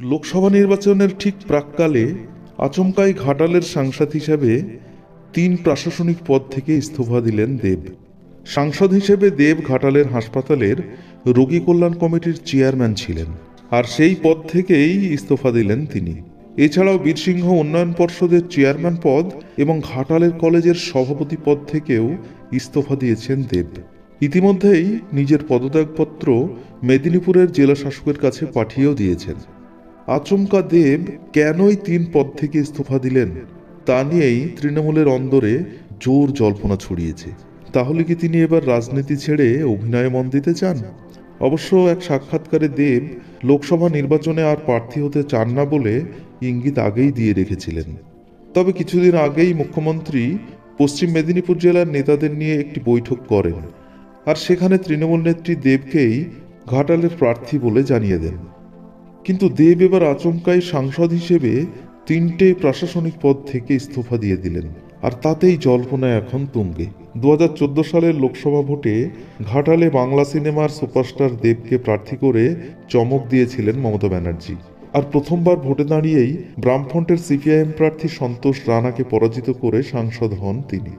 লোকসভা নির্বাচনের ঠিক প্রাককালে আচমকাই ঘাটালের সাংসদ হিসেবে তিন প্রশাসনিক পদ থেকে ইস্তফা দিলেন দেব। সাংসদ হিসেবে দেব ঘাটালের হাসপাতালের রোগী কল্যাণ কমিটির চেয়ারম্যান ছিলেন, আর সেই পদ থেকেই ইস্তফা দিলেন তিনি। এছাড়াও বীরসিংহ উন্নয়ন পর্ষদের চেয়ারম্যান পদ এবং ঘাটালের কলেজের সভাপতি পদ থেকেও ইস্তফা দিয়েছেন দেব। ইতিমধ্যেই নিজের পদত্যাগপত্র মেদিনীপুরের জেলা শাসকের কাছে পাঠিয়েও দিয়েছেন। আচমকা দেব কেনই তিন পদ থেকে ইস্তফা দিলেন? তা নিয়েই তৃণমূলের অন্দরে জোর জল্পনা ছড়িয়েছে। তাহলে কি তিনি এবার রাজনীতি ছেড়ে অভিনয়ে মন দিতে চান? অবশ্য এক সাক্ষাৎকারে দেব লোকসভা নির্বাচনে আর প্রার্থী হতে চান না বলে ইঙ্গিত আগেই দিয়ে রেখেছিলেন। তবে কিছুদিন আগেই মুখ্যমন্ত্রী পশ্চিম মেদিনীপুর জেলার নেতাদের নিয়ে একটি বৈঠক করেন। আর সেখানে তৃণমূল নেত্রী দেবকেই ঘাটালের প্রার্থী বলে জানিয়ে দেন। কিন্তু দেব এবার আচমকাই সাংসদ হিসেবে তিনটে প্রশাসনিক পদ থেকে ইস্তফা দিয়ে দিলেন, আর তাতেই জল্পনা এখন তুঙ্গে। দু হাজার চোদ্দ সালের লোকসভা ভোটে ঘাটালে বাংলা সিনেমার সুপারস্টার দেবকে প্রার্থী করে চমক দিয়েছিলেন মমতা ব্যানার্জি। আর প্রথমবার ভোটে দাঁড়িয়েই বামফ্রন্টের সিপিআইএম প্রার্থী সন্তোষ রানাকে পরাজিত করে সাংসদ হন তিনি।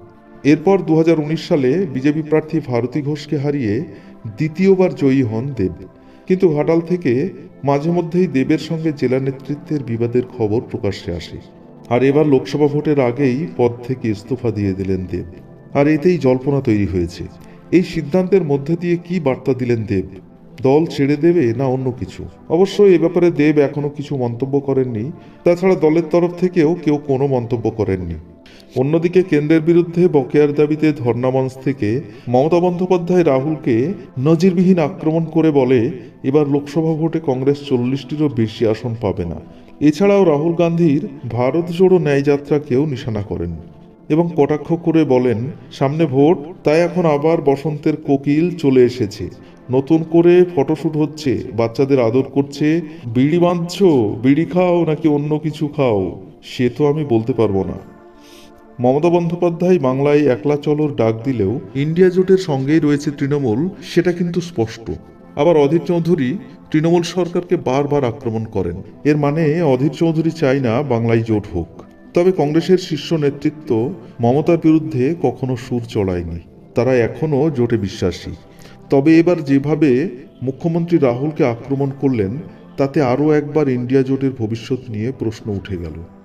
এরপর দু হাজার উনিশ সালে বিজেপি প্রার্থী ভারতী ঘোষকে হারিয়ে দ্বিতীয়বার জয়ী হন দেব। কিন্তু ঘাটাল থেকে মাঝে মধ্যেই দেবের সঙ্গে জেলা নেতৃত্বের বিবাদের খবর প্রকাশ্যে আসে। আর এবার লোকসভা ভোটের আগেই পদ থেকে ইস্তফা দিয়ে দিলেন দেব। আর এতেই জল্পনা তৈরি হয়েছে। এই সিদ্ধান্তের মধ্যে দিয়ে কি বার্তা দিলেন দেব? দল ছেড়ে দেবে না অন্য কিছু? অবশ্য এ ব্যাপারে দেব এখনও কিছু মন্তব্য করেননি। তাছাড়া দলের তরফ থেকেও কেউ কোনো মন্তব্য করেননি। অন্যদিকে কেন্দ্রের বিরুদ্ধে বকেয়ার দাবিতে ধর্নামঞ্চ থেকে মমতা বন্দ্যোপাধ্যায় রাহুলকে নজিরবিহীন আক্রমণ করে বলে এবার লোকসভা ভোটে কংগ্রেস চল্লিশটিরও বেশি আসন পাবে না। এছাড়াও রাহুল গান্ধীর ভারত জোড়ো ন্যায়যাত্রাকেও নিশানা করেন। এবং কটাক্ষ করে বলেন, সামনে ভোট, তাই এখন আবার বসন্তের কোকিল চলে এসেছে। নতুন করে ফটোশ্যুট হচ্ছে, বাচ্চাদের আদর করছে, বিড়ি বাঁধছ, বিড়ি খাও নাকি অন্য কিছু খাও, সে তো আমি বলতে পারব না। মমতা বন্দ্যোপাধ্যায় বাংলায় একলা চলর ডাক দিলেও ইন্ডিয়া জোটের সঙ্গেই রয়েছে তৃণমূল, সেটা কিন্তু স্পষ্ট। আবার অধীর চৌধুরী তৃণমূল সরকারকে বারবার আক্রমণ করেন। এর মানে অধীর চৌধুরী চায় না বাংলায় জোট হোক। তবে কংগ্রেসের শীর্ষ নেতৃত্ব মমতার বিরুদ্ধে কখনো সুর চড়ায়নি। তারা এখনও জোটে বিশ্বাসী। তবে এবার যেভাবে মুখ্যমন্ত্রী রাহুলকে আক্রমণ করলেন, তাতে আরও একবার ইন্ডিয়া জোটের ভবিষ্যৎ নিয়ে প্রশ্ন উঠে গেল।